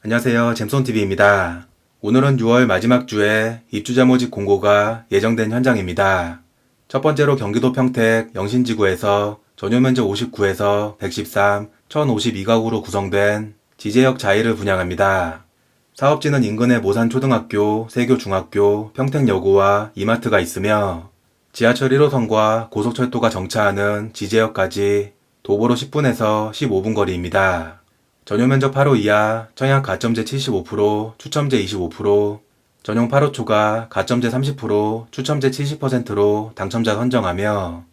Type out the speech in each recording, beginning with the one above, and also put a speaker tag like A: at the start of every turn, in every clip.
A: 안녕하세요. 잼손TV입니다. 오늘은 6월 마지막 주에 입주자 모집 공고가 예정된 현장입니다. 첫 번째로 경기도 평택 영신지구에서 전용 면적 59에서 113, 1052가구로 구성된 지제역 자이를 분양합니다. 사업지는 인근에 모산초등학교, 세교중학교, 평택여고와 이마트가 있으며 지하철 1호선과 고속철도가 정차하는 지제역까지 도보로 10분에서 15분 거리입니다. 전용 면적 8호 이하, 청약 가점제 75%, 추첨제 25%, 전용 8호 초과, 가점제 30%, 추첨제 70%로 당첨자 선정하며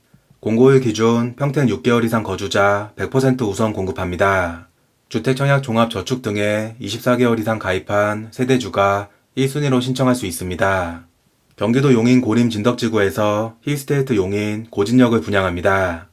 A: 공고일 기준 평택 6개월 이상 거주자 100% 우선 공급합니다. 주택 청약 종합 저축 등에 24개월 이상 가입한 세대주가 1순위로 신청할 수 있습니다. 경기도 용인 고림 진덕지구에서 힐스테이트 용인 고진역을 분양합니다.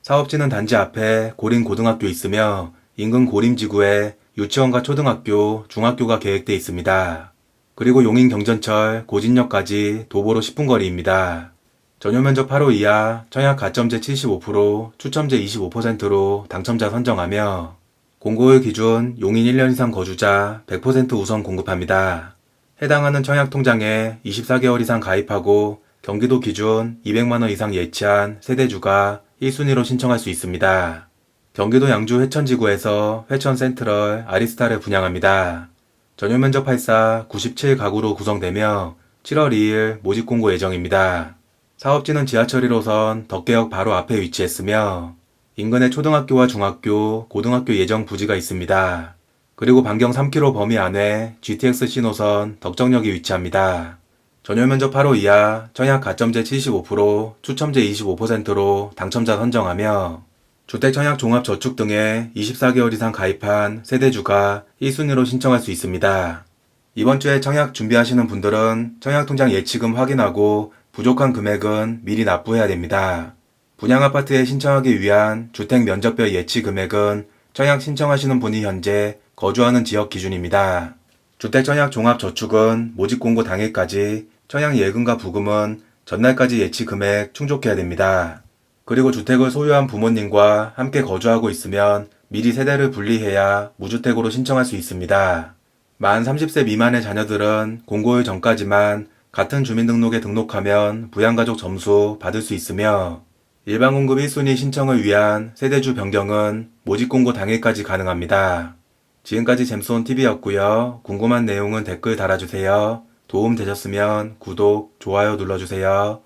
A: 사업지는 단지 앞에 고림 고등학교 있으며 인근 고림지구에 유치원과 초등학교, 중학교가 계획돼 있습니다. 그리고 용인 경전철 고진역까지 도보로 10분 거리입니다. 전용 면적 8호 이하, 청약 가점제 75%, 추첨제 25%로 당첨자 선정하며 공고일 기준 용인 1년 이상 거주자 100% 우선 공급합니다. 해당하는 청약 통장에 24개월 이상 가입하고 경기도 기준 200만원 이상 예치한 세대주가 1순위로 신청할 수 있습니다. 경기도 양주 회천지구에서 회천 센트럴 아리스타를 분양합니다. 전용 면적 84 97가구로 구성되며 7월 2일 모집 공고 예정입니다. 사업지는 지하철 1호선 덕계역 바로 앞에 위치했으며 인근에 초등학교와 중학교, 고등학교 예정 부지가 있습니다. 그리고 반경 3km 범위 안에 GTX 신호선 덕정역이 위치합니다. 전용 면적 8호 이하, 청약 가점제 75%, 추첨제 25%로 당첨자 선정하며 주택 청약 종합 저축 등에 24개월 이상 가입한 세대주가 1순위로 신청할 수 있습니다. 이번 주에 청약 준비하시는 분들은 청약 통장 예치금 확인하고 부족한 금액은 미리 납부해야 됩니다. 분양 아파트에 신청하기 위한 주택 면적별 예치 금액은 청약 신청하시는 분이 현재 거주하는 지역 기준입니다. 주택 청약 종합 저축은 모집 공고 당일까지, 청약 예금과 부금은 전날까지 예치 금액 충족해야 됩니다. 그리고 주택을 소유한 부모님과 함께 거주하고 있으면 미리 세대를 분리해야 무주택으로 신청할 수 있습니다. 만 30세 미만의 자녀들은 공고일 전까지만 같은 주민등록에 등록하면 부양가족 점수 받을 수 있으며 일반 공급 1순위 신청을 위한 세대주 변경은 모집 공고 당일까지 가능합니다. 지금까지 잼스온 TV였고요. 궁금한 내용은 댓글 달아주세요. 도움 되셨으면 구독, 좋아요 눌러주세요.